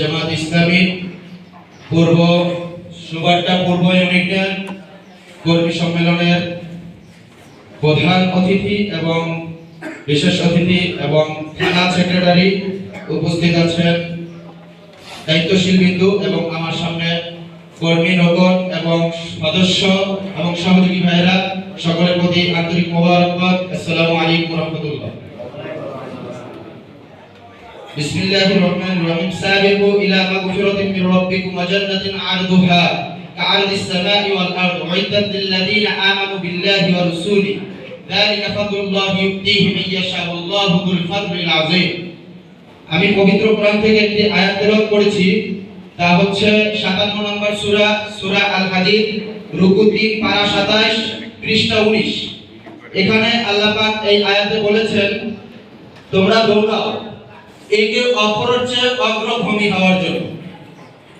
জামাত ইসলামী পূর্ব পূর্ব কর্মী সম্মেলনের প্রধান অতিথি এবং বিশেষ অতিথি এবং উপস্থিত আছেন দায়িত্বশীল বিন্দু এবং আমার সামনে কর্মী, নগর এবং সদস্য এবং সহযোগী ভাইয়েরা, সকলের প্রতি আন্তরিক মোবারকবাদ। আসসালামু আলাইকুম بسم الله الرحمن الرحيم سابقوا إلى مغفرة من ربكم وجنة عرضها كعرض السماء والأرض أعدت للذين آمنوا بالله ورسوله ذلك فضل الله يؤتيه من يشاء والله ذو الفضل العظيم আমি পবিত্র কোরআন থেকে একটি আয়াত তেলাওয়াত করেছি তা হচ্ছে 57 নম্বর সূরা সূরা আল হাদিদ রুকু 3 পারা 27 পৃষ্ঠা 19 এখানে আল্লাহ পাক এই আয়াতে বলেছেন তোমরা দৌড়াও একে অপরের চেয়ে অগ্রভূমি হওয়ার জন্য।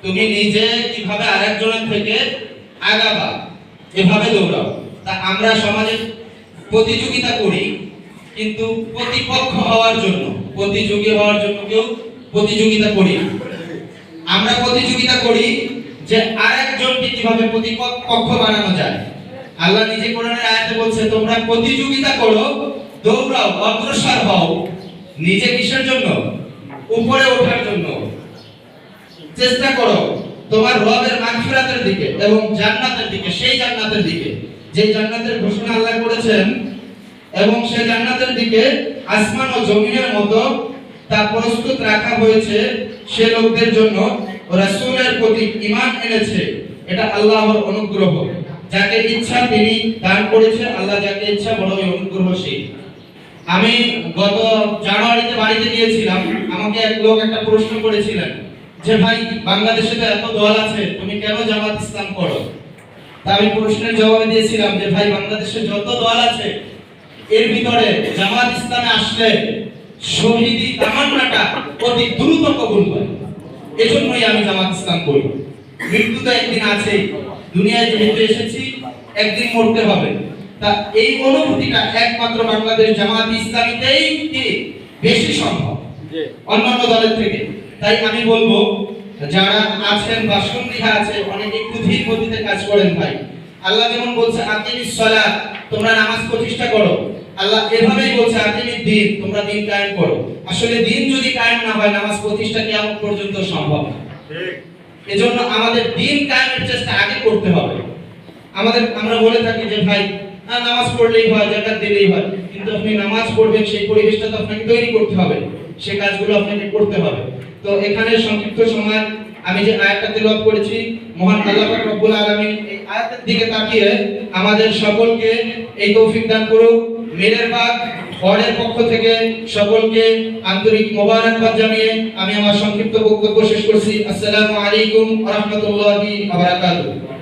তুমি নিজে কীভাবে আরেকজনের থেকে আগাবা, এভাবে দৌড়াও। তা আমরা সমাজে প্রতিযোগিতা করি, কিন্তু প্রতিপক্ষ হওয়ার জন্য, প্রতিযোগী হওয়ার জন্য কেউ প্রতিযোগিতা করি। আমরা প্রতিযোগিতা করি যে আরেকজনকে কীভাবে প্রতিপক্ষ বানানো যায়। আল্লাহ নিজে কোরআনের আয়াতে বলছে, তোমরা প্রতিযোগিতা করো, দৌড়াও, অগ্রসর হও নিজে কিসের জন্য? উপরে ওঠার জন্য। চেষ্টা করো তোমার রবের মাগফিরাতের দিকে এবং জান্নাতের দিকে, সেই জান্নাতের দিকে। যে জান্নাতের ঘোষণা আল্লাহ করেছেন এবং সেই জান্নাতের দিকে আসমান ও জমিনের মতো তা প্রস্তুত রাখা হয়েছে সে লোকদের জন্য। রাসূলের প্রতি ঈমান এনেছে, এটা আল্লাহর অনুগ্রহ। যাকে ইচ্ছা তিনি দান করেছে আল্লাহ যাকে ইচ্ছা বড়ই অনুগ্রহশীল। আমি গত জানুয়ারিতে বাড়িতে গিয়েছিলাম। আমাকে এক লোক একটা প্রশ্ন করেছিলেন যে, ভাই, বাংলাদেশে তো এত দল আছে, তুমি কেন জামাত ইসলাম করো? তা আমি প্রশ্নের জবাবে দিয়েছিলাম যে, ভাই, বাংলাদেশে যত দল আছে, এর ভিতরে জামাত ইসলামে আসলে শহীদি তামান্নাটা অতি দ্রুত কবুল হয়। এজন্যই আমি জামাত ইসলাম করি। মৃত্যু তো একদিন আছেই। দুনিয়ায় যেহেতু এসেছি, একদিন মরতে হবে। তা এই অনুভূতিটা একমাত্র বাংলাদেশ জামাত ইসলামীতেই বেশি সম্ভব? অন্যান্য দলের থেকে। তাই আমি বলব যারা আছেন বা সন্ধিহা আছে অনেকে ক্ষুধির গতিতে কাজ করেন ভাই। আল্লাহ যেমন বলছে আতিমিস সালাত তোমরা নামাজ প্রতিষ্ঠা করো। আল্লাহ এভাবেই বলছে আতিমিস দিন তোমরা দিন কায়েম করো। আসলে দিন যদি কায়েম না হয় নামাজ প্রতিষ্ঠা কিয়ামত পর্যন্ত সম্ভব না। এজন্য আমাদের দিন কায়েমের চেষ্টা আগে করতে হবে। আমাদের আমরা বলে থাকি যে ভাই না নামাজ পড়লেই হয় জাকাত দিলেই হয়। কিন্তু আপনি নামাজ পড়বেন, সেই পরিবেশটা তো আপনাকে তৈরি করতে হবে। সেই কাজগুলো আপনাকে করতে হবে। তো এখানে সংক্ষিপ্ত সময়, আমি যে আয়াতটা তেলাওয়াত করেছি, মহান আল্লাহ পাক রব্বুল আলামিন এই আয়াতের দিকে তাকিয়ে আমাদের সকলকে এই তৌফিক দান করুক। মেরের বাগ, হরের পক্ষ থেকে সকলকে আন্তরিক মোবারকবাদ জানিয়ে আমি আমার সংক্ষিপ্ত বক্তব্য শেষ করছি। আসসালামু আলাইকুম ওয়া রাহমাতুল্লাহি ওয়া বারাকাতুহু।